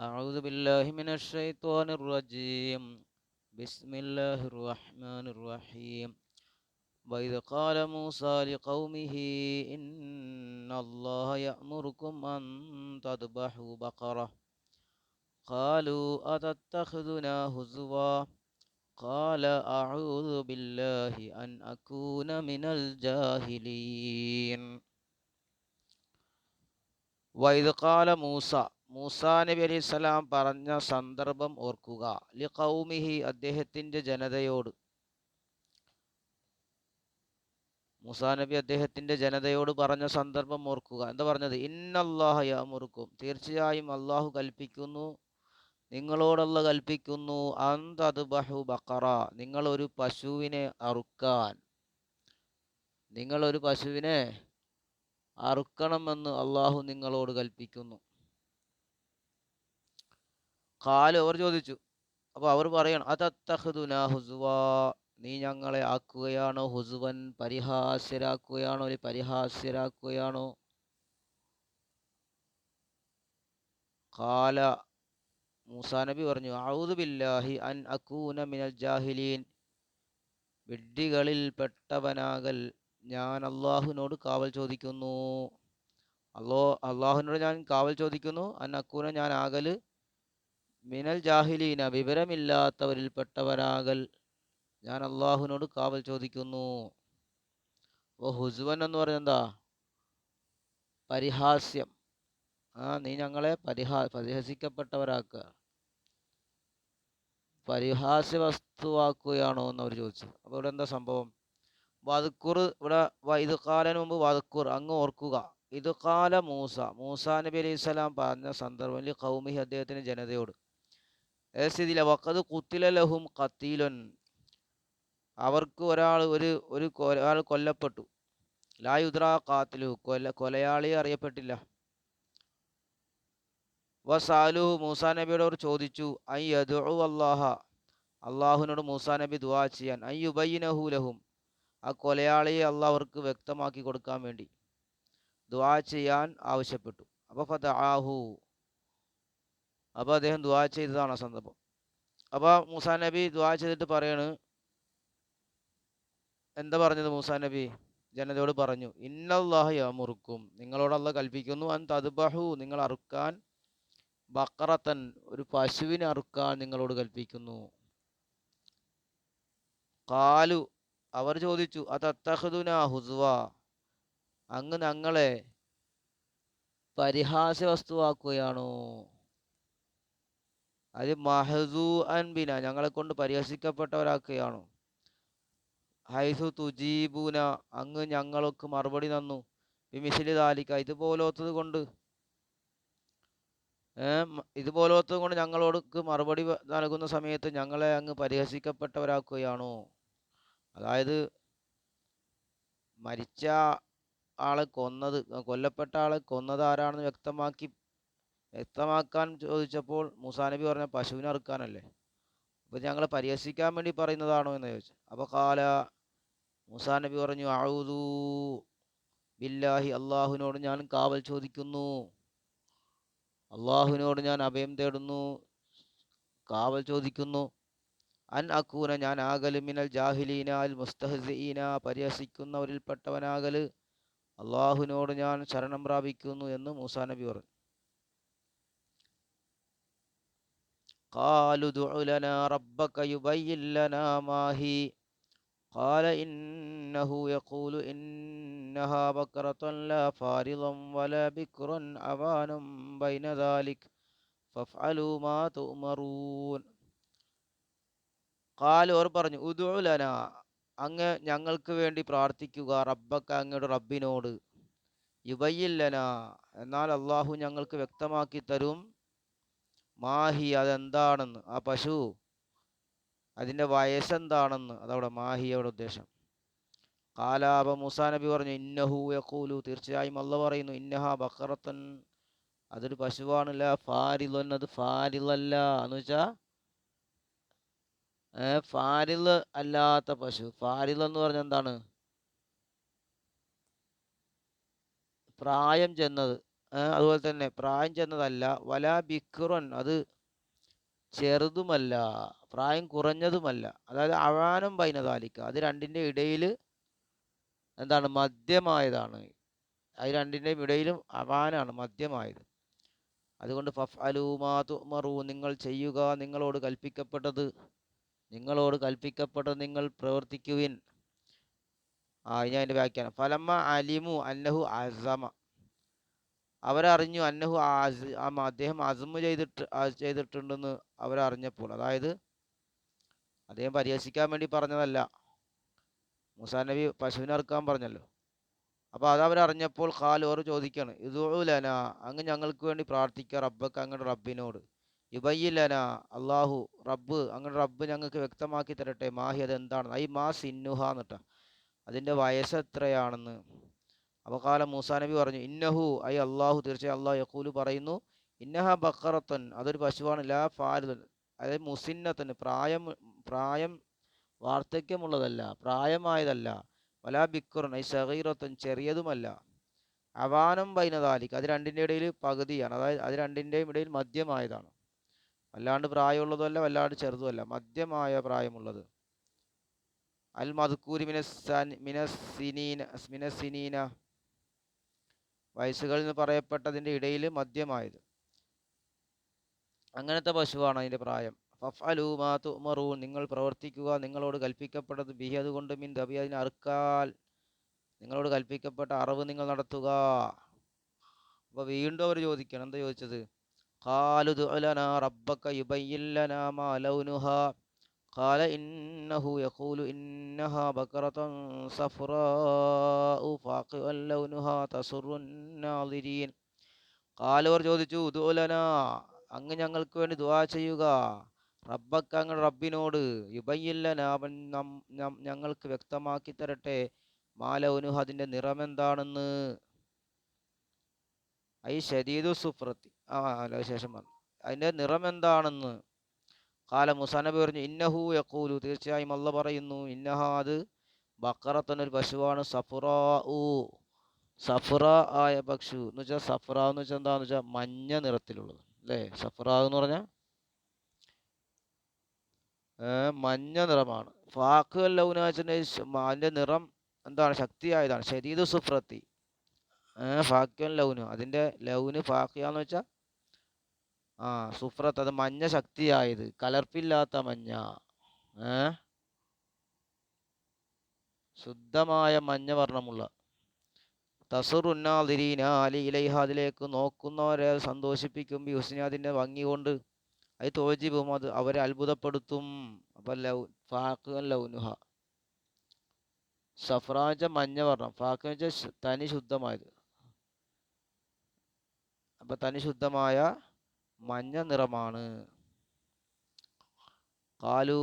أعوذ بالله من الشيطان الرجيم. بسم الله الرحمن الرحيم. وإذ قال موسى لقومه إن الله يأمركم أن تذبحوا بقرة. قالوا أتتخذنا هزوا؟ قال أعوذ بالله أن أكون من الجاهلين. وإذ قال موسى മൂസാ നബി അലൈഹി സ്വലാം പറഞ്ഞ സന്ദർഭം ഓർക്കുക. ലി കൗമിഹി അദ്ദേഹത്തിന്റെ ജനതയോട്. മൂസാ നബി അദ്ദേഹത്തിന്റെ ജനതയോട് പറഞ്ഞ സന്ദർഭം ഓർക്കുക. എന്താ പറഞ്ഞത്? ഇന്നല്ലാഹ യാമുറുക്കും. തീർച്ചയായും അള്ളാഹു കൽപ്പിക്കുന്നു. നിങ്ങളോടുള്ള കൽപ്പിക്കുന്നു. അന്തത് ബഹു ബക്കറ നിങ്ങളൊരു പശുവിനെ അറുക്കാൻ. നിങ്ങളൊരു പശുവിനെ അറുക്കണമെന്ന് അള്ളാഹു നിങ്ങളോട് കൽപ്പിക്കുന്നു. കാൽ അവർ ചോദിച്ചു. അപ്പോൾ അവർ പറയണം അതത്തഹുദുന ഹുസുവാ? നീ ഞങ്ങളെ ആക്കുകയാണോ? ഹുസുവൻ പരിഹാസ്യരാക്കുകയാണോ? ഒരു പരിഹാസ്യരാക്കുകയാണോ? കാല മൂസാ നബി പറഞ്ഞു ഔദു ബില്ലാഹി അൻ അക്കൂന മിനൽ ജാഹിലീൻ. വിഡ്ഢികളിൽ പെട്ടവനാകൽ ഞാൻ അള്ളാഹുവിനോട് കാവൽ ചോദിക്കുന്നു. അല്ലോ അള്ളാഹുവിനോട് ഞാൻ കാവൽ ചോദിക്കുന്നു അൻ അക്കൂന ഞാൻ ആകൽ മിനൽ ജാഹിലീന വിവരമില്ലാത്തവരിൽപ്പെട്ടവരാകൽ. ഞാൻ അള്ളാഹുവിനോട് കാവൽ ചോദിക്കുന്നു. ഓ ഹുസുവൻ എന്ന് പറഞ്ഞ എന്താ പരിഹാസ്യം. ആ നീ ഞങ്ങളെ പരിഹാ പരിഹസിക്കപ്പെട്ടവരാക്കുക. പരിഹാസ്യ വസ്തുവാക്കുകയാണോ എന്ന് അവർ ചോദിച്ചു. അപ്പോൾ ഇവിടെ എന്താ സംഭവം? വതുക്കുർ ഇവിടെ ഇത് കാലന് മുമ്പ് വതുക്കുർ അങ്ങ് ഓർക്കുക. ഇത് കാല മൂസ. മൂസ നബി അലൈഹി സ്വലാം പറഞ്ഞ സന്ദർഭത്തിൽ കൗമിഹി അദ്ദേഹത്തിന് ജനതയോട്. സ്ഥിതിയില്ല വക്കത് കുത്തില ലഹും കത്തീലൻ അവർക്ക് ഒരാൾ ഒരു ഒരു ഒരാൾ കൊല്ലപ്പെട്ടു. ലായുദ്ര കാത്തിലു കൊല കൊലയാളി അറിയപ്പെട്ടില്ല. വസാലു മൂസാ നബിയോട് ചോദിച്ചു ഐ യദു അള്ളാഹ അള്ളാഹുവിനോട് മൂസാ നബി ദുവാ ചെയ്യാൻ ഐ ഉബൈനഹുലഹും ആ കൊലയാളിയെ അള്ളാഹ് അവർക്ക് വ്യക്തമാക്കി കൊടുക്കാൻ വേണ്ടി ദുവാ ചെയ്യാൻ ആവശ്യപ്പെട്ടു. അപ്പോൾ ഫത ആഹു അപ്പോൾ അദ്ദേഹം ദുവാ ചെയ്തതാണ് ആ സന്ദർഭം. അപ്പോൾ മൂസാ നബി ദുവാ ചെയ്തിട്ട് പറയാണ് എന്താ പറഞ്ഞത് മൂസാ നബി? ജനതയോട് പറഞ്ഞു ഇന്നല്ലാഹ യാമുറുക്കും നിങ്ങളോട് അല്ല കൽപ്പിക്കുന്നു അൻ തദ്ബഹു. നിങ്ങൾ അറുക്കാൻ ബക്കറത്തൻ ഒരു പശുവിനെ അറുക്കാൻ നിങ്ങളോട് കൽപ്പിക്കുന്നു. കാലു അവർ ചോദിച്ചു അതത്തഹദുന ഹുസ്വ? അങ്ങ് ഞങ്ങളെ പരിഹാസ്യ വസ്തുവാക്കുകയാണോ അത് മഹസൂ അൻ ഞങ്ങളെ കൊണ്ട് പരിഹസിക്കപ്പെട്ടവരാക്കുകയാണോ. ഹൈസു തുജീബൂന അങ്ങ് ഞങ്ങൾക്ക് മറുപടി തന്നു. മിസിലി താലിക്ക ഇതുപോലത്തത് കൊണ്ട് ഇതുപോലത്തത് കൊണ്ട് ഞങ്ങളോട് മറുപടി നൽകുന്ന സമയത്ത് ഞങ്ങളെ അങ്ങ് പരിഹസിക്കപ്പെട്ടവരാക്കുകയാണോ. അതായത് മരിച്ച ആളെ കൊന്നത് കൊല്ലപ്പെട്ട ആളെ കൊന്നത് ആരാണെന്ന് വ്യക്തമാക്കി വ്യക്തമാക്കാൻ ചോദിച്ചപ്പോൾ മൂസാ നബി പറഞ്ഞ പശുവിനെ അറുക്കാനല്ലേ? അപ്പോൾ ഞങ്ങളെ പരിഹസിക്കാൻ വേണ്ടി പറയുന്നതാണോ എന്ന് ചോദിച്ചു. അപ്പോൾ കാല മൂസാ നബി പറഞ്ഞു അഴുതു ബില്ലാഹി അള്ളാഹുവിനോട് ഞാൻ കാവൽ ചോദിക്കുന്നു. അള്ളാഹുവിനോട് ഞാൻ അഭയം തേടുന്നു. കാവൽ ചോദിക്കുന്നു. അൻ അക്കൂന ഞാൻ ആകൽ മിനൽ ജാഹിലീന അൽ മുസ്തഹസീന പരിഹസിക്കുന്നവരിൽപ്പെട്ടവനാകൽ. അള്ളാഹുവിനോട് ഞാൻ ശരണം പ്രാപിക്കുന്നു എന്ന് മൂസാ നബി പറഞ്ഞു. قالوا ادع لنا ربك يبين لنا ما هي قال إنه يقول إنها بكرة لا فارضا ولا بكر عوان بين ذلك فافعلوا ما تؤمرون കാല് ഓർ പറഞ്ഞു ഉദുലന അങ്ങ് ഞങ്ങൾക്ക് വേണ്ടി പ്രാർത്ഥിക്കുക റബ്ബക്ക അങ്ങയുടെ റബ്ബിനോട് യുബയില്ലന എന്നാൽ അള്ളാഹു ഞങ്ങൾക്ക് വ്യക്തമാക്കി തരും മാഹി അതെന്താണെന്ന്? ആ പശു അതിന്റെ വയസ്സെന്താണെന്ന്? അതവിടെ മാഹി അവിടെ ഉദ്ദേശം. കാലാപ മുസാ നബി പറഞ്ഞു ഇന്നഹു യക്കൂലു തീർച്ചയായും അല്ല പറയുന്നു ഇന്നഹ ബക്കറത്തൻ. അതൊരു പശുവാണല്ല? ഫാരിലൻ. അത് ഫാരിലല്ല എന്ന് വെച്ചാൽ ഫാരിൽ അല്ലാത്ത പശു. ഫാരിൽ എന്ന് പറഞ്ഞ എന്താണ്? പ്രായം ചെന്നത്. അതുപോലെ തന്നെ പ്രായം ചെന്നതല്ല വലാ ബിക്റുൻ അത് ചെറുതുമല്ല പ്രായം കുറഞ്ഞതുമല്ല. അതായത് അവാനം പൈനതാലിക്ക അത് രണ്ടിന്റെ ഇടയിൽ എന്താണ്? മദ്യമായതാണ് അത് രണ്ടിന്റെയും ഇടയിലും അവാനാണ് മദ്യമായത് അതുകൊണ്ട് ഫഫ് അലൂമാ തുമറു നിങ്ങൾ ചെയ്യുക നിങ്ങളോട് കൽപ്പിക്കപ്പെട്ടത് നിങ്ങളോട് കൽപ്പിക്കപ്പെട്ടത് നിങ്ങൾ പ്രവർത്തിക്കുവിൻ. ആ ഇനി അതിന്റെ വ്യാഖ്യാനം. ഫലമ്മ അലിമു അന്നഹു അസമ. അവരറിഞ്ഞു അന്നഹു അദ്ദേഹം അസമ് ചെയ്തിട്ട് ചെയ്തിട്ടുണ്ടെന്ന് അവരറിഞ്ഞപ്പോൾ അതായത് അദ്ദേഹം പരിഹസിക്കാൻ വേണ്ടി പറഞ്ഞതല്ല. മുസാ നബി പശുവിനെ പറഞ്ഞല്ലോ. അപ്പോൾ അത് അവരറിഞ്ഞപ്പോൾ ഖാലോർ ചോദിക്കാണ് ഇതുലന അങ്ങ് ഞങ്ങൾക്ക് വേണ്ടി പ്രാർത്ഥിക്കുക റബ്ബക്ക് അങ്ങയുടെ റബ്ബിനോട്. ഇബയ്യില്ലന അള്ളാഹു റബ്ബ് അങ്ങയുടെ റബ്ബ് ഞങ്ങൾക്ക് വ്യക്തമാക്കി തരട്ടെ മാഹി അത് എന്താണെന്ന് ഐ മാ സിന്നുഹ എന്നിട്ട. അതിന്റെ വയസ്സ് എത്രയാണെന്ന്? അപ്പോൾ കാല മൂസാ നബി പറഞ്ഞു ഇന്നഹു ഐ അള്ളാഹു തീർച്ചയായും അള്ളാഹു യക്കൂലു പറയുന്നു ഇന്നഹ ബക്കറത്തൻ അതൊരു പശുവാണ് ലാ ഫാലുതൻ അതായത് മുസിന്നത്തൻ പ്രായം പ്രായം വാർദ്ധക്യമുള്ളതല്ല പ്രായമായതല്ല വലാ ബിക്കുറൻ ഐ സഹീറത്തൻ ചെറിയതുമല്ല അവാനം ബൈനതാലിക്ക് അത് രണ്ടിന്റെ ഇടയിൽ പകുതിയാണ് അതായത് അത് രണ്ടിന്റെയും ഇടയിൽ മദ്യമായതാണ് വല്ലാണ്ട് പ്രായമുള്ളതല്ല വല്ലാണ്ട് ചെറുതുമല്ല മദ്യമായ പ്രായമുള്ളത്. അൽ മദ്കൂരി സിനീന മിനസ്സിനീന മിനസ്സിനീന വയസ്സുകളിൽ എന്ന് പറയപ്പെട്ടതിന്റെ ഇടയിൽ മദ്യമായത് അങ്ങനത്തെ പശുവാണ് അതിന്റെ പ്രായം. ഫഫലു മാ തുമറൂ നിങ്ങൾ പ്രവർത്തിക്കുക നിങ്ങളോട് കൽപ്പിക്കപ്പെട്ടത് ബിഹി അതുകൊണ്ട് മിൻ ദബി അതിനെ അറുക്കാൽ നിങ്ങളോട് കൽപ്പിക്കപ്പെട്ട അറിവ് നിങ്ങൾ നടത്തുക. അപ്പോൾ വീണ്ടും അവർ ചോദിക്കണം എന്താ ചോദിച്ചത്? ഖാലു റബ്ബക്ക റബ്ബക യുബയ്യിൻ മാ ലൗനുഹ. قال إنه يقول إنها بقرة صفراء فاقع لونها تسر الناظرين قال അവർ ചോദിച്ചു ദുഅലന അങ്ങ് ഞങ്ങൾക്ക് വേണ്ടി ദുആ ചെയ്യുക റബ്ബക്ക അങ്ങ് റബ്ബിനോട് യുബയ്യില്ലന അവൻ നം- നം- ഞങ്ങൾക്ക് വ്യക്തമാക്കി തരട്ടെ മാലൗനുഹ അതിൻ്റെ നിറമെന്താണെന്ന് ഐ ഷദീദു സുഫ്രത്തി ആ അല്ല ശേഷം വന്നു അതിൻ്റെ നിറമെന്താണെന്ന് കാല മുസാനബി പറഞ്ഞു ഇന്നഹു യക്കൂലു തീർച്ചയായും അല്ല പറയുന്നു ഇന്നഹ അത് ബക്കറത്തനൊരു പശുവാണ് സഫുറാ ഊ സഫുറ ആയ പക്ഷു എന്ന് വെച്ചാൽ സഫ്ര എന്ന് വെച്ചാൽ എന്താന്ന് വെച്ചാൽ മഞ്ഞ നിറത്തിലുള്ളത് അല്ലേ? സഫ്ര എന്ന് പറഞ്ഞാൽ മഞ്ഞ നിറമാണ്. ഫാക്ക് ലൗനാച്ചിന്റെ അതിന്റെ നിറം എന്താണ്? ശക്തിയായതാണ്. ശരീര സുഫ്രത്തി ഫാക്യൻ ലൗന്. അതിന്റെ ലൗന് ഫാക്കിയാന്ന് വെച്ചാൽ ആ സുഫ്രത്ത് അത് മഞ്ഞ ശക്തിയായത്. കലർപ്പില്ലാത്ത മഞ്ഞ. ഏ? ശുദ്ധമായ മഞ്ഞ വർണമുള്ള. തസുറുന്നാതിരീന അലി അതിലേക്ക് നോക്കുന്നവരെ സന്തോഷിപ്പിക്കും. ബി ഹുസ്നി അതിന്റെ ഭംഗി കൊണ്ട് അത് തോജിബും അത് അവരെ അത്ഭുതപ്പെടുത്തും. അപ്പം ലൗ ഫാക്ക് ലൗനുഹ. സഫ്രാച്ച മഞ്ഞ വർണം. ഫാക്ക് വെച്ചാൽ തനി ശുദ്ധമായത്. അപ്പം തനി ശുദ്ധമായ മഞ്ഞ നിറമാണ്. കാലു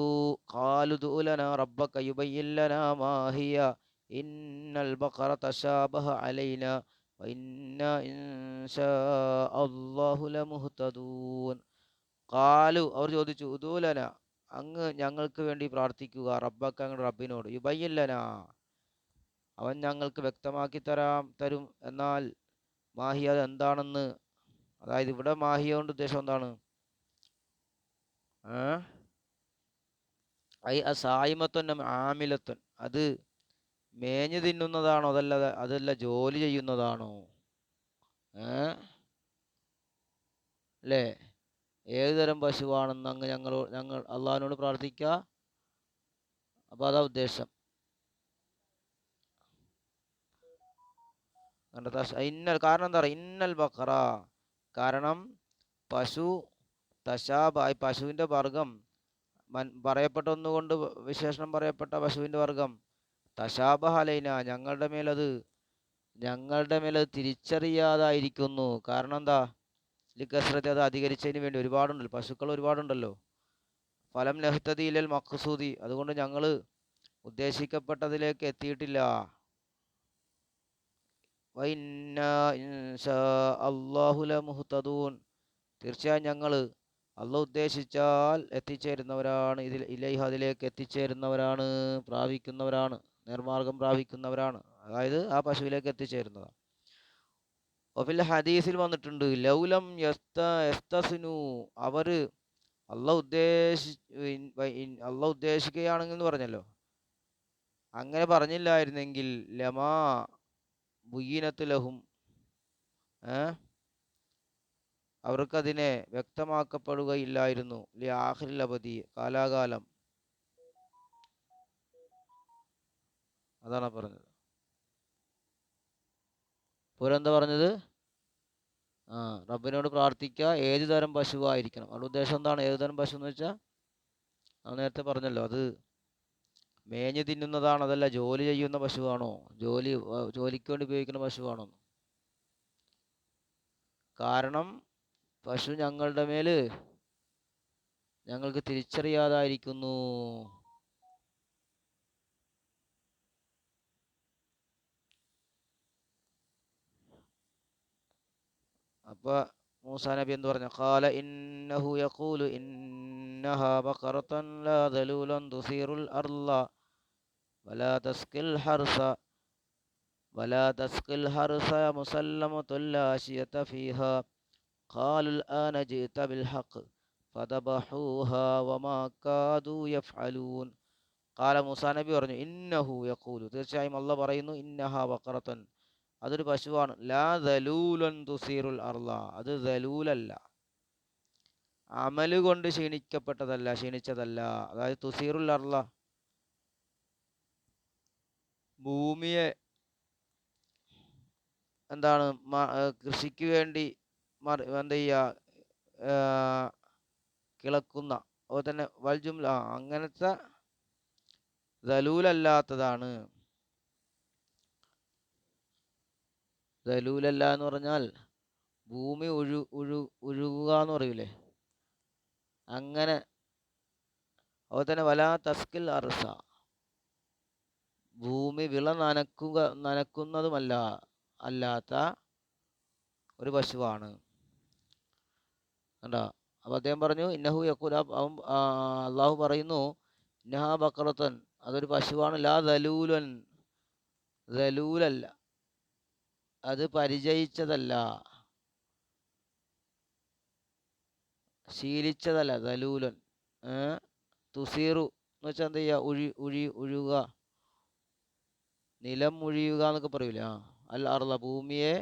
കാലുദൂലന റബ്ബക യുബയ്യിൻ ലനാ മാ ഹിയ ഇന്നൽ അല്ലാഹു ലമുഹ്തദൂൻ. കാലു അവർ ചോദിച്ചു ഉദൂലന അങ്ങ് ഞങ്ങൾക്ക് വേണ്ടി പ്രാർത്ഥിക്കുക. റബ്ബക്ക അങ്ങയുടെ റബ്ബിനോട്. യുബയ്യല്ലന അവൻ ഞങ്ങൾക്ക് വ്യക്തമാക്കി തരാം തരും. എന്നാൽ മാഹി അത് എന്താണെന്ന് അതായത് ഇവിടെ മാഹിയ കൊണ്ട് ഉദ്ദേശം എന്താണ്? ഐ അസായിമത്വൻ ആമിലത്വൻ. അത് മേഞ്ഞു തിന്നുന്നതാണോ? അതല്ല അതല്ല ജോലി ചെയ്യുന്നതാണോ? അല്ലേ? ഏത് തരം പശുവാണെന്ന് അങ്ങ് ഞങ്ങൾ ഞങ്ങൾ അള്ളാഹിനോട് പ്രാർത്ഥിക്കുക അപ്പോൾ അതാ ഉദ്ദേശം. കണ്ടോ? തശ- ഇന്നൽ കാരണം എന്താ പറയുക ഇന്നൽ ബക്കറ. കാരണം പശു തശാബ് ഈ പശുവിന്റെ വർഗം മൻ പറയപ്പെട്ട ഒന്നുകൊണ്ട് വിശേഷണം പറയപ്പെട്ട പശുവിന്റെ വർഗം തശാബഹലൈന ഞങ്ങളുടെ മേലത് ഞങ്ങളുടെ മേലത് തിരിച്ചറിയാതായിരിക്കുന്നു. കാരണം എന്താ? ലിഖസ്രത്തെ അത് അധികരിച്ചതിന് വേണ്ടി ഒരുപാടുണ്ടല്ലോ. പശുക്കൾ ഒരുപാടുണ്ടല്ലോ. ഫലം ലഹത്തതിയിലൽ മഖ്സൂദി. അതുകൊണ്ട് ഞങ്ങൾ ഉദ്ദേശിക്കപ്പെട്ടതിലേക്ക് എത്തിയിട്ടില്ല. ലമുഹ്തദൂൻ. തീർച്ചയായും ഞങ്ങൾ അള്ള ഉദ്ദേശിച്ചാൽ എത്തിച്ചേരുന്നവരാണ്. ഇതിൽ ഇലൈഹ അതിലേക്ക് എത്തിച്ചേരുന്നവരാണ് പ്രാപിക്കുന്നവരാണ് നിർമാർഗം പ്രാപിക്കുന്നവരാണ്. അതായത് ആ പശുവിലേക്ക് എത്തിച്ചേരുന്നതാണ്. ഒഫിൽ ഹദീസിൽ വന്നിട്ടുണ്ട് ലൗലം യസ്ത യസ്തസ്നു. അവർ അല്ല ഉദ്ദേശി ഉദ്ദേശിക്കുകയാണെങ്കിൽ എന്ന് പറഞ്ഞല്ലോ. അങ്ങനെ പറഞ്ഞില്ലായിരുന്നെങ്കിൽ ലമാ ബുയ്യനത്ത് ലഹും ഏ? അവർക്കതിനെ വ്യക്തമാക്കപ്പെടുകയില്ലായിരുന്നു. ലി അവധി കാലാകാലം. അതാണ് പറഞ്ഞത്. പുരെന്താ പറഞ്ഞത്? ആ റബ്ബിനോട് പ്രാർത്ഥിക്കുക ഏത് തരം പശുവായിരിക്കണം. അവിടെ ഉദ്ദേശം എന്താണ്? ഏത് തരം പശു എന്ന് വെച്ചാൽ നേരത്തെ പറഞ്ഞല്ലോ അത് മേഞ്ഞ് തിന്നുന്നതാണ് അതല്ല ജോലി ചെയ്യുന്ന പശുവാണോ? ജോലി ജോലിക്ക് വേണ്ടി ഉപയോഗിക്കുന്ന പശുവാണോ? കാരണം പശു ഞങ്ങളുടെ മേൽ ഞങ്ങൾക്ക് തിരിച്ചറിയാതായിരിക്കുന്നു. അപ്പൊ മൂസാ നബി എന്ത് പറഞ്ഞു? ഖാല ഇന്നഹു യഖൂലു ഇന്നഹാ ബഖറത്തൻ ലാ ദലൂലൻ തുസീറുൽ അർള. വലാ തസ്കിൽ ഹർസ ولا تسقي الحرث مسلمة لا شية فيها قالوا الآن جئت بالحق فذبحوها وما كادوا يفعلون قال മൂസാ നബി പറഞ്ഞു ഇന്നഹു യഖൂലു തീർച്ചയായും അല്ല പറയുന്നു ഇന്നഹ ബഖറത്തൻ അതൊരു പശുവാണ് ലാ ദലൂലൻ തുസീറുൽ അർള അത് ദലൂലല്ല അമല് കൊണ്ട് ക്ഷീണിക്കപ്പെട്ടതല്ല ക്ഷീണിച്ചതല്ല അതായത് തുസീറുൽ അർള ഭൂമിയെ എന്താണ് കൃഷിക്ക് വേണ്ടി മറി എന്താ ചെയ്യുക കിളക്കുന്ന അതുപോലെ തന്നെ വൽജുംല അങ്ങനത്തെ ദലൂലല്ലാത്തതാണ്. ദലൂലല്ല എന്ന് പറഞ്ഞാൽ ഭൂമി ഒഴു ഒഴു ഒഴുകുക എന്ന് പറയൂലേ. അങ്ങനെ അതുപോലെ തന്നെ വലാ തസ്കിൽ അർസ ഭൂമി വിള നനക്കുക നനക്കുന്നതുമല്ല അല്ലാത്ത ഒരു പശുവാണ്. കണ്ടോ? അപ്പോൾ അദ്ദേഹം പറഞ്ഞു ഇന്നഹു യക്കൂല അവൻ അള്ളാഹു പറയുന്നു ഇന്നഹ ബക്രത്തൻ അതൊരു പശുവാണ് ലാ ദലൂലൻ ദലൂലല്ല അത് പരിചയിച്ചതല്ല ശീലിച്ചതല്ല ദലൂലൻ തുസീറു എന്ന് വെച്ചാൽ എന്ത് ചെയ്യുക? ഉഴി ഉഴി ഒഴുകുക നിലം മുഴിയുക എന്നൊക്കെ പറയൂലേ? ആ അൽ അർള ഭൂമിയെ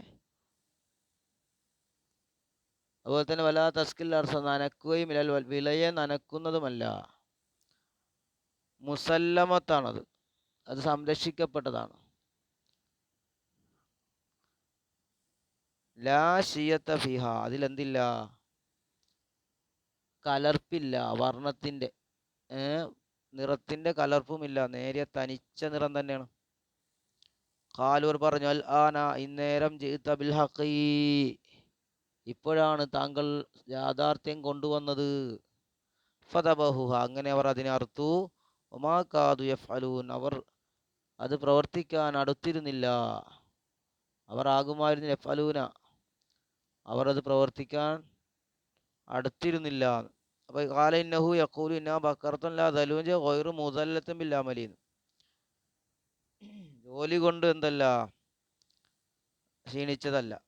അതുപോലെ തന്നെ വലാ തസ്കിൽ അർസ നനക്കുകയും ഇല്ല വിലയെ നനക്കുന്നതുമല്ല. മുസല്ലമത്താണത്. അത് സംരക്ഷിക്കപ്പെട്ടതാണ്. ലാ ഫിഹ അതിലെന്തില്ല? കലർപ്പില്ല വർണത്തിന്റെ നിറത്തിന്റെ കലർപ്പുമില്ല നേരിയ തനിച്ച നിറം തന്നെയാണ്. ഖാലൂർ പറഞ്ഞു അൽ ആന ഇന്നേരം ബിൽ ഇപ്പോഴാണ് താങ്കൾ യാഥാർത്ഥ്യം കൊണ്ടുവന്നത്. ഫതബഹുഹ അങ്ങനെ അവർ അതിനെ അർത്തു ഒമാ കാതു യഫ്അലൂൻ. അവർ അത് പ്രവർത്തിക്കാൻ അടുത്തിരുന്നില്ല. അവർ ആകുമായിരുന്നു യഫ്അലൂന. അവർ അത് പ്രവർത്തിക്കാൻ അടുത്തിരുന്നില്ല. അപ്പോൾ കാല ഇന്നഹു യഖൂലു ഇന്ന ബക്കറത്തുൻ ലാ ദലൂജ ഗൈറു ബിൽ ബില്ലാമലീൻ ജോലി കൊണ്ട് എന്തല്ല ക്ഷീണിച്ചതല്ല.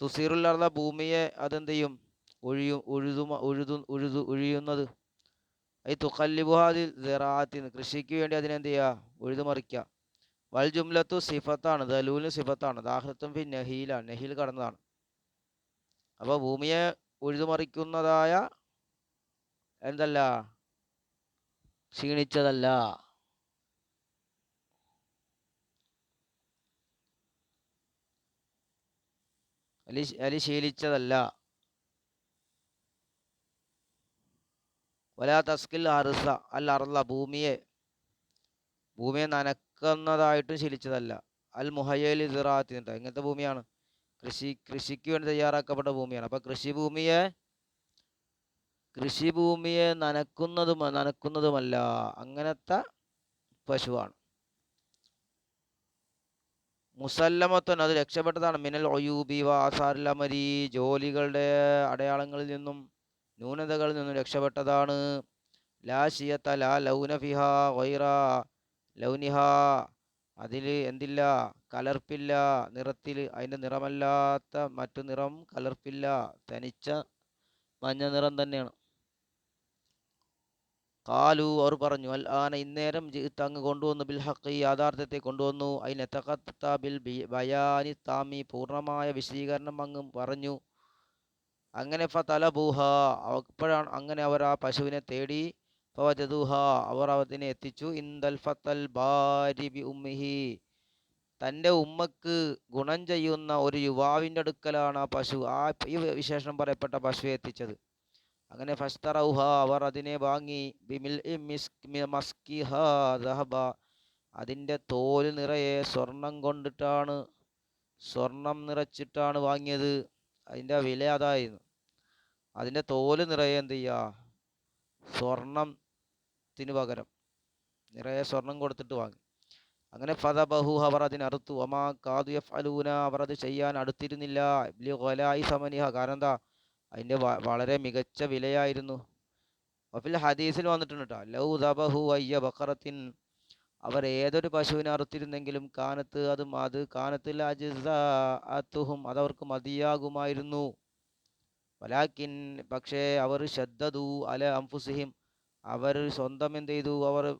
തുസീറുള്ള ഭൂമിയെ അതെന്ത് ചെയ്യും ഒഴിയും ഉഴുതു ഉഴുതു ഉഴുതു ഒഴിയുന്നത്. ഈ തുക്കല്ലിബുഹാദി ജറാത്തിന് കൃഷിക്ക് വേണ്ടി അതിനെന്ത് ചെയ്യുക ഉഴുതുമറിക്കുക വൽ ജുംലത്തു സിഫത്താണ് ദലൂലിന് സിഫത്താണ് ദാഹത്തും ഫി നഹീലാണ് നഹീൽ കടന്നതാണ്. അപ്പോൾ ഭൂമിയെ ഉഴുതുമറിക്കുന്നതായ എന്തല്ല? ക്ഷീണിച്ചതല്ല. അലി ശീലിച്ചതല്ല. വലാ തസ്കിൽ അറുസ അൽ അർല ഭൂമിയെ ഭൂമിയെ നനക്കുന്നതായിട്ടും ശീലിച്ചതല്ല. അൽ മുഹയ്യലി സിറാത്തിന്റെ ഇങ്ങനത്തെ ഭൂമിയാണ്. കൃഷി കൃഷിക്ക് വേണ്ടി തയ്യാറാക്കപ്പെട്ട ഭൂമിയാണ്. അപ്പോൾ കൃഷിഭൂമിയെ കൃഷിഭൂമിയെ നനക്കുന്നതും നനക്കുന്നതുമല്ല അങ്ങനത്തെ പശുവാണ്. മുസല്ലമത്തൻ അത് രക്ഷപ്പെട്ടതാണ്. മിനൽ ഒയൂബി വാസാറിലമരി ജോലികളുടെ അടയാളങ്ങളിൽ നിന്നും ന്യൂനതകളിൽ നിന്നും രക്ഷപ്പെട്ടതാണ്. ലാശിയത്ത ലാ ലൗന ഫിഹ വൈറ ലൗനിഹ അതിൽ എന്തില്ല? കലർപ്പില്ല. നിറത്തിൽ അതിന്റെ നിറമല്ലാത്ത മറ്റു നിറം കലർപ്പില്ല. തനിച്ച മഞ്ഞ നിറം തന്നെയാണ്. കാലു അവർ പറഞ്ഞു അൽ ആന ഇന്നേരം അങ്ങ് കൊണ്ടുവന്നു ബിൽ ഹഖ് യാഥാർത്ഥ്യത്തെ കൊണ്ടുവന്നു. അതിന് തഖത്ത ബിൽ ബയാനി താമി പൂർണമായ വിശദീകരണം അങ്ങ് പറഞ്ഞു. അങ്ങനെ ഫതലബൂഹ അപ്പോഴാണ് അങ്ങനെ അവർ ആ പശുവിനെ തേടി. ഫവജദൂഹ അവർ അതിനെ എത്തിച്ചു. ഇന്ദൽ ഫത്തൽ ബാരി ബി ഉമ്മിഹി. തന്റെ ഉമ്മക്ക് ഗുണം ചെയ്യുന്ന ഒരു യുവാവിന്റെ അടുക്കലാണ് ആ പശു ആ ഈ വിശേഷണം പറയപ്പെട്ട പശുവെ എത്തിച്ചത്. അങ്ങനെ ഫസ്തറൗഹ അവർ അതിനെ വാങ്ങി. ബിമിൽ അതിന്റെ തോൽ നിറയെ സ്വർണം കൊണ്ടിട്ടാണ് സ്വർണം നിറച്ചിട്ടാണ് വാങ്ങിയത്. അതിന്റെ വില അതായിരുന്നു. അതിന്റെ തോൽ നിറയെ എന്ത് ചെയ്യുക സ്വർണത്തിന് പകരം നിറയെ സ്വർണം കൊടുത്തിട്ട് വാങ്ങി. അങ്ങനെ ഫത ബഹു അവർ അതിനറുത്തു ഒമാ കാതു എഫ് അലൂന അവർ അത് ചെയ്യാൻ അടുത്തിരുന്നില്ല. സമനിഹ. കാരണം എന്താ? അതിന്റെ വളരെ മികച്ച വിലയായിരുന്നു. വഫിൽ ഹദീസിൽ വന്നിട്ടുണ്ട് കേട്ടോ ലൗ അയ്യ ബക്കറത്തിൻ അവർ ഏതൊരു പശുവിനെ അറുത്തിരുന്നെങ്കിലും കാനത്ത് അതും അത് കാനത്തിൽ അജിസും അതവർക്ക് മതിയാകുമായിരുന്നു. വലാക്കിൻ പക്ഷേ അവർ ശ്രദ്ധതു അല അംഫുസിഹിം. അവർ സ്വന്തം എന്ത് ചെയ്തു? അവർ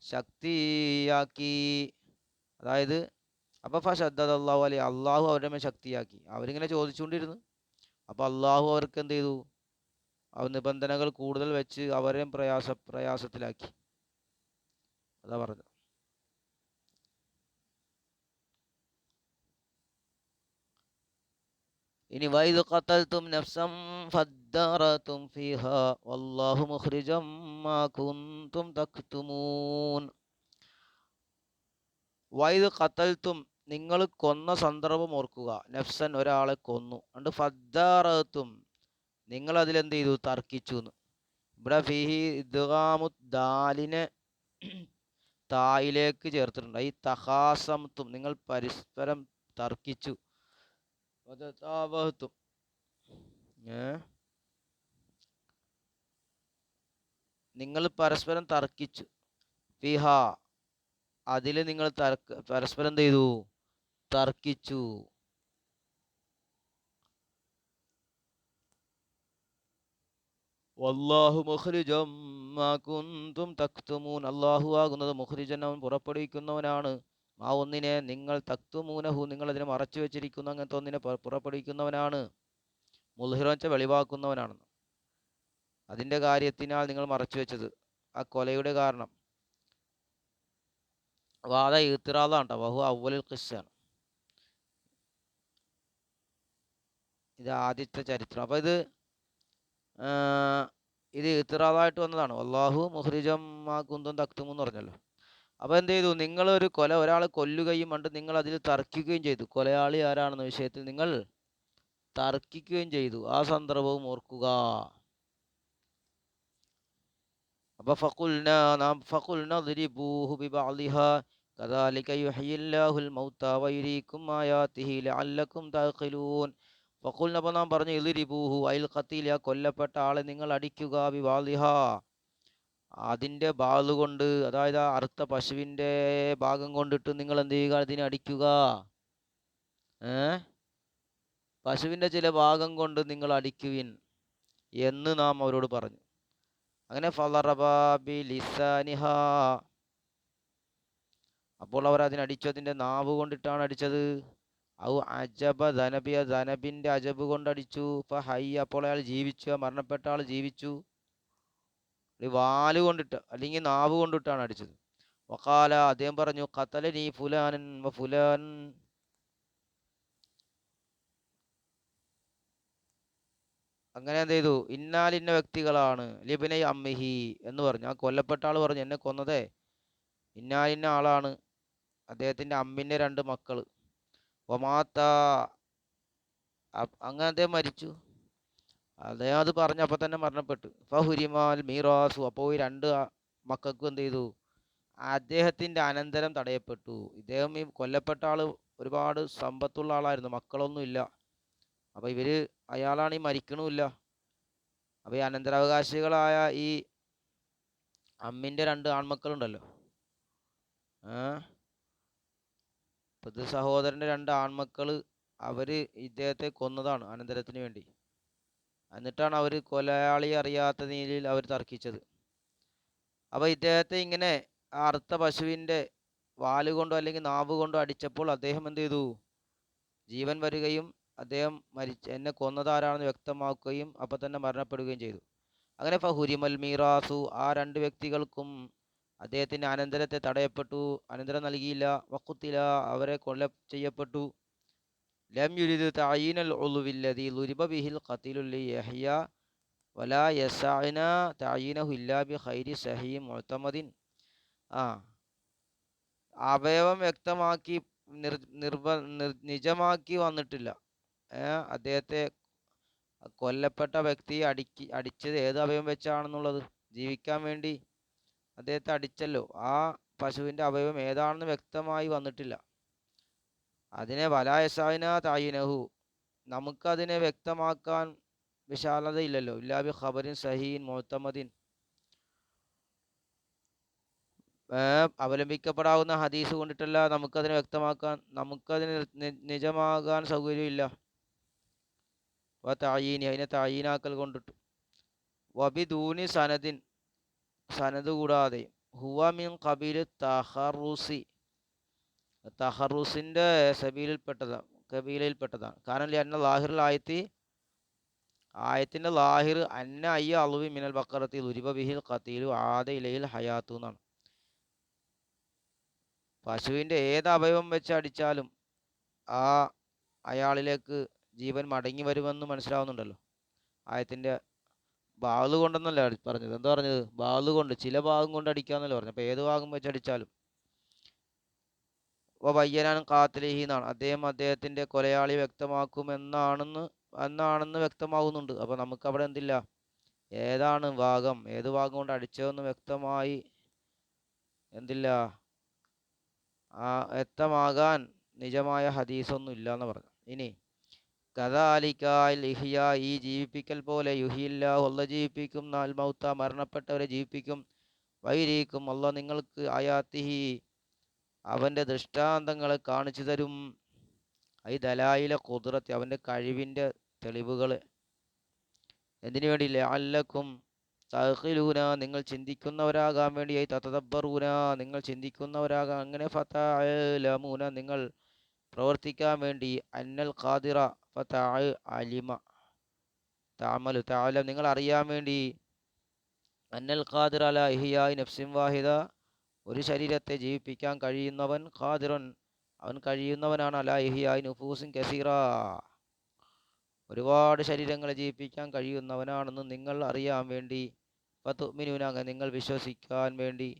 ശക്തിയാക്കി. അതായത് അപ്പോൾ ഫ ശ്രദ്ധ അള്ളാഹു അലി അള്ളാഹു അവരുടെ മേൽ ശക്തിയാക്കി. അവരിങ്ങനെ ചോദിച്ചുകൊണ്ടിരുന്നു. അപ്പോൾ അള്ളാഹു അവർക്ക് എന്ത് ചെയ്തു? ആ നിബന്ധനകൾ കൂടുതൽ വെച്ച് അവരെയും പ്രയാസ പ്രയാസത്തിലാക്കി. അതാ പറഞ്ഞത്. ഇനി വൈദ് ഖത്തൽതും നഫ്സം ഫദ്ദറതും ഫീഹ വല്ലാഹു മുഖ്രിജം മാ കുന്തും തഖ്തുമൂൻ. വൈദ് ഖത്തൽതും നിങ്ങൾ കൊന്ന സന്ദർഭം ഓർക്കുക. നഫ്സൻ ഒരാളെ കൊന്നു. അണ്ട് ഫദ്ദാറത്തും. നിങ്ങൾ അതിലെന്ത് ചെയ്തു? തർക്കിച്ചു എന്ന്. ഇവിടെ ഫിഹി ഇദ്ഗാമു ദാലിനെ തായിലേക്ക് ചേർത്തിട്ടുണ്ട്. ഈ തഹാസംത്തും നിങ്ങൾ പരസ്പരം തർക്കിച്ചു. വതതാവഹ്തും. ഏ? നിങ്ങൾ പരസ്പരം തർക്കിച്ചു. ഫിഹ. അതിൽ നിങ്ങൾ തർക്ക പരസ്പരം എന്ത് ചെയ്തു? തർക്കിച്ചു. അല്ലാഹു ആകുന്നത് മുഖ്രിജൻ അവൻ പുറപ്പെടുവിക്കുന്നവനാണ്. ആ ഒന്നിനെ നിങ്ങൾ തക്തുമൂനഹു നിങ്ങൾ അതിനെ മറച്ചു വെച്ചിരിക്കുന്ന അങ്ങനത്തെ ഒന്നിനെ പുറ- പുറപ്പെടുവിക്കുന്നവനാണ്. മുൽഹിറോച്ച വെളിവാക്കുന്നവനാണെന്ന് അതിന്റെ കാര്യത്തിനാൽ നിങ്ങൾ മറച്ചു വെച്ചത്. ആ കൊലയുടെ കാരണം. വാദ ഈത്തിറാദാണ് കേട്ടോ വഹു അവലിൽ ഖിസ്സാണ്. ഇത് ആദ്യത്തെ ചരിത്രം. അപ്പോൾ ഇത് ഇത് ഇത്തിറാദായിട്ട് വന്നതാണ്. അള്ളാഹു മുഹ്രിജം ആ കുന്തം തക്തും എന്ന് പറഞ്ഞല്ലോ. അപ്പോൾ എന്ത് ചെയ്തു? നിങ്ങളൊരു കൊല ഒരാളെ കൊല്ലുകയും കണ്ട് നിങ്ങൾ അതിൽ തർക്കിക്കുകയും ചെയ്തു. കൊലയാളി ആരാണെന്ന വിഷയത്തിൽ നിങ്ങൾ തർക്കിക്കുകയും ചെയ്തു. ആ സന്ദർഭവും ഓർക്കുക. അപ്പോൾ ഫഖുൽന നാം ഫഖുൽന ദ്രിബൂഹു കദാലിക തഅഖിലൂൻ അപ്പോൾ നാം പറഞ്ഞു ഇദ്രിബൂഹു അയിൽ ആ കൊല്ലപ്പെട്ട ആളെ നിങ്ങൾ അടിക്കുക വിവാദിഹ അതിന്റെ ബാൽ കൊണ്ട് അതായത് അറുത്ത പശുവിന്റെ ഭാഗം കൊണ്ടിട്ട് നിങ്ങൾ എന്ത് ചെയ്യുക? അതിനെ അടിക്കുക. ഏ? പശുവിന്റെ ചില ഭാഗം കൊണ്ട് നിങ്ങൾ അടിക്കുവിൻ എന്ന് നാം അവരോട് പറഞ്ഞു. അങ്ങനെ ഫലറബാബി ലിസാനിഹ അപ്പോൾ അവർ അതിനടിച്ചു അതിന്റെ നാവ് കൊണ്ടിട്ടാണ് അടിച്ചത്. ഔ അജബ ധനബിയ ധനബിന്റെ അജബ് കൊണ്ടടിച്ചു. ഇപ്പം ഹൈ അപ്പോൾ അയാൾ ജീവിച്ചു. മരണപ്പെട്ട ആൾ ജീവിച്ചു. വാൽ കൊണ്ടിട്ട് അല്ലെങ്കിൽ നാവ് കൊണ്ടിട്ടാണ് അടിച്ചത്. വക്കാല അദ്ദേഹം പറഞ്ഞു കത്തല നീ ഫുലാനൻ ഫുലാൻ. അങ്ങനെ എന്ത് ചെയ്തു? ഇന്നാലിന്ന വ്യക്തികളാണ്. ലിബിനെ അമ്മിഹി എന്ന് പറഞ്ഞു. ആ കൊല്ലപ്പെട്ട ആൾ പറഞ്ഞു എന്നെ കൊന്നതേ? ഇന്നാലിന്ന ആളാണ്. അദ്ദേഹത്തിന്റെ അമ്മിന്റെ രണ്ട് മക്കൾ ഒമാത്ത അങ്ങനെ അദ്ദേഹം മരിച്ചു. അദ്ദേഹം അത് പറഞ്ഞപ്പോൾ തന്നെ മരണപ്പെട്ടു. ഫഹുരിമാൽ മീറാസു. അപ്പോൾ ഈ രണ്ട് മക്കൾക്കും എന്ത് ചെയ്തു? അദ്ദേഹത്തിന്റെ അനന്തരം തടയപ്പെട്ടു. ഇദ്ദേഹം ഈ കൊല്ലപ്പെട്ട ആൾ ഒരുപാട് സമ്പത്തുള്ള ആളായിരുന്നു. മക്കളൊന്നുമില്ല അപ്പോൾ ഇവർ അയാളാണ് ഈ മരിക്കണമില്ല. അപ്പോൾ ഈ അനന്തരാവകാശികളായ ഈ അമ്മിന്റെ രണ്ട് ആൺമക്കളുണ്ടല്ലോ. ഏ? ഇപ്പൊ ഇത് സഹോദരന്റെ രണ്ട് ആൺമക്കൾ അവർ ഇദ്ദേഹത്തെ കൊന്നതാണ് അനന്തരത്തിന് വേണ്ടി. എന്നിട്ടാണ് അവർ കൊലയാളി അറിയാത്ത രീതിയിൽ അവർ തർക്കിച്ചത്. അപ്പോൾ ഇദ്ദേഹത്തെ ഇങ്ങനെ ആ അറുത്ത പശുവിന്റെ വാലുകൊണ്ടോ അല്ലെങ്കിൽ നാവ് കൊണ്ടോ അടിച്ചപ്പോൾ അദ്ദേഹം എന്ത് ചെയ്തു? ജീവൻ വരികയും അദ്ദേഹം മരിച്ച എന്നെ കൊന്നതാരാണെന്ന് വ്യക്തമാക്കുകയും അപ്പോൾ തന്നെ മരണപ്പെടുകയും ചെയ്തു. അങ്ങനെ ഫഹുരിമൽ മീറാസു ആ രണ്ട് വ്യക്തികൾക്കും അദ്ദേഹത്തിന്റെ അനന്തരത്തെ തടയപ്പെട്ടു. അനന്തരം നൽകിയില്ല. വക്കുത്തില അവരെ കൊല ചെയ്യപ്പെട്ടു. ലം യുരിദ് തായീനൽ ഒളുവില്ലതി ലുരിബ ബിഹിൽ ഖത്തിലുല്ലി യഹ്യ വലാ യസാന തായീനഹു ഇല്ലാ ബി ഖൈരി സഹീ മുഅ്തമദിൻ ആ അവയവം വ്യക്തമാക്കി നിർ നിർബ നിജമാക്കി വന്നിട്ടില്ല. അദ്ദേഹത്തെ കൊല്ലപ്പെട്ട വ്യക്തിയെ അടിക്കി അടിച്ചത് ഏത് അവയവം വെച്ചാണെന്നുള്ളത്? ജീവിക്കാൻ വേണ്ടി അദ്ദേഹത്തെ അടിച്ചല്ലോ. ആ പശുവിന്റെ അവയവം ഏതാണെന്ന് വ്യക്തമായി വന്നിട്ടില്ല. അതിനെ വലായസായന തായിനഹു. നമുക്കതിനെ വ്യക്തമാക്കാൻ വിശാലതയില്ലല്ലോ. ഇല്ലാബി ഖബറിൻ സഹീൻ മുത്തമദിൻ. അവലംബിക്കപ്പെടാവുന്ന ഹദീസ് കൊണ്ടിട്ടല്ല നമുക്കതിനെ വ്യക്തമാക്കാൻ നമുക്കതിന് നിജമാകാൻ സൗകര്യമില്ല. വ തായീനി അതിനെ തായീനാക്കൽ കൊണ്ടിട്ടു. വബിദൂനി സനദിൻ. സനത് കൂടാതെ ഹുവ മിൻ കബീൽ തഹറുസി. തഹറുസിന്റെ സബീലിൽപ്പെട്ടതാണ് കബീലയിൽപ്പെട്ടതാണ് കാരണം അന്ന ലാഹിറിൽ ആയത്തി ആയത്തിന്റെ ലാഹിർ അന്ന അയ്യ അളുവി മിനൽ ബക്കറത്തിൽ ഉരിബ ബിഹിൽ ഖത്തീലു ആദ ഇലയിൽ ഹയാത്തു എന്നാണ്. പശുവിന്റെ ഏത് അവയവം വെച്ച് അടിച്ചാലും ആ അയാളിലേക്ക് ജീവൻ മടങ്ങി വരുമെന്ന് മനസ്സിലാവുന്നുണ്ടല്ലോ. ആയത്തിന്റെ ബാൾ കൊണ്ടെന്നല്ല പറഞ്ഞത്? എന്താ പറഞ്ഞത്? ബാൾ കൊണ്ട് ചില ഭാഗം കൊണ്ട് അടിക്കാന്നല്ല പറഞ്ഞത്. അപ്പോൾ ഏത് ഭാഗം വെച്ച് അടിച്ചാലും. വ വയ്യനാണ് കാത്തലിഹി എന്നാണ്. അദ്ദേഹം അദ്ദേഹത്തിന്റെ കൊലയാളി വ്യക്തമാക്കുമെന്നാണെന്ന് എന്നാണെന്ന് വ്യക്തമാകുന്നുണ്ട് അപ്പോൾ നമുക്ക് അവിടെ എന്തില്ല? ഏതാണ് ഭാഗം? ഏത് ഭാഗം കൊണ്ട് അടിച്ചതെന്ന് വ്യക്തമായി എന്തില്ല? ആ വ്യക്തമാകാൻ നിജമായ ഹദീസൊന്നും ഇല്ല എന്ന് പറഞ്ഞു. ഇനി ഇഹിയ ഈ ജീവിപ്പിക്കൽ പോലെ യുഹിയില്ല ഒല്ല ജീവിപ്പിക്കും നാൽ മൗത്ത മരണപ്പെട്ടവരെ ജീവിപ്പിക്കും. വൈരീക്കും അല്ല നിങ്ങൾക്ക് ആയാത്തിഹി അവന്റെ ദൃഷ്ടാന്തങ്ങളെ കാണിച്ചു തരും. ഐ ദലായിലെ കുതിരത്തി അവന്റെ കഴിവിന്റെ തെളിവുകൾ എന്തിനു വേണ്ടി? ലാലക്കും തഹ്ലൂന നിങ്ങൾ ചിന്തിക്കുന്നവരാകാൻ വേണ്ടിയായി തതദബ്ബറൂന നിങ്ങൾ ചിന്തിക്കുന്നവരാകാം അങ്ങനെ ഫത്തലമൂന നിങ്ങൾ പ്രവർത്തിക്കാൻ വേണ്ടി. അന്നൽ ഖാദിറ അലിമ താമലു തഅലം നിങ്ങൾ അറിയാൻ വേണ്ടി അന്നൽ ഖാദിർ അല ഇഹിയായി നഫ്സിൻ വാഹിദ. ഒരു ശരീരത്തെ ജീവിപ്പിക്കാൻ കഴിയുന്നവൻ ഖാദിറൻ. അവൻ കഴിയുന്നവനാണ് അല ഇഹിയായി നുഫൂസിൻ കസീറ. ഒരുപാട് ശരീരങ്ങളെ ജീവിപ്പിക്കാൻ കഴിയുന്നവനാണെന്ന് നിങ്ങൾ അറിയാൻ വേണ്ടി ഫതുമിനൂന അങ്ങ് നിങ്ങൾ വിശ്വസിക്കാൻ വേണ്ടി.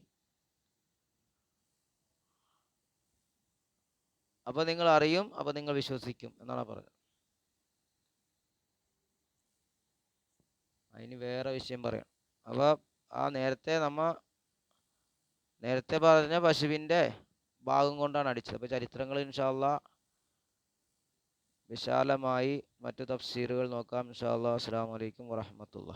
അപ്പോൾ നിങ്ങൾ അറിയും അപ്പോൾ നിങ്ങൾ വിശ്വസിക്കും എന്നാണ് പറഞ്ഞത്. അതിന് വേറെ വിഷയം പറയാം. അപ്പോൾ ആ നേരത്തെ നമ്മ നേരത്തെ പറഞ്ഞ പശുവിന്റെ ഭാഗം കൊണ്ടാണ് അടിച്ചത്. അപ്പോൾ ചരിത്രങ്ങൾ ഇൻഷാല്ല വിശാലമായി മറ്റു തഫ്സീറുകൾ നോക്കാം. ഇൻഷാ അല്ലാ അസ്സാം വലൈക്കും വറഹമത്തുള്ള